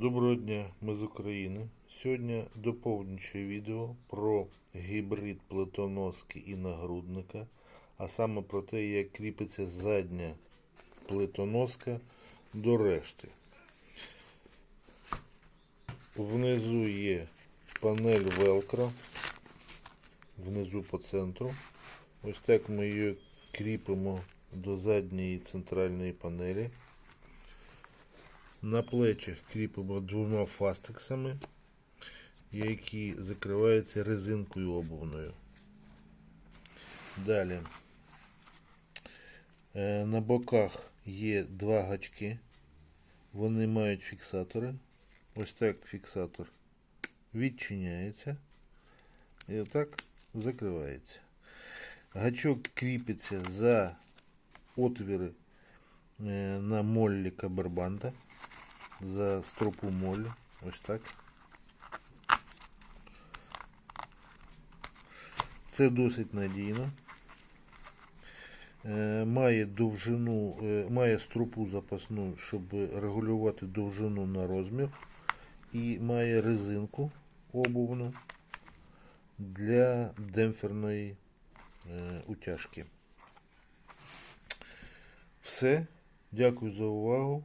Доброго дня, ми з України. Сьогодні доповнююче відео про гібрид плитоноски і нагрудника, а саме про те, як кріпиться задня плитоноска до решти. Внизу є панель Velcro, внизу по центру. Ось так ми її кріпимо до задньої центральної панелі. На плечах кріпимо двома фастексами, які закриваються резинкою обувною. Далі е, на боках є два гачки, вони мають фіксатори. Ось так фіксатор відчиняється і отак закривається. Гачок кріпиться за отвіри е, на моллі кабербанда за стропу молі. Ось так. Це досить надійно. Е, Має довжину, е, має стропу запасну, щоб регулювати довжину на розмір. І має резинку обувну для демпферної е, утяжки. Все. Дякую за увагу.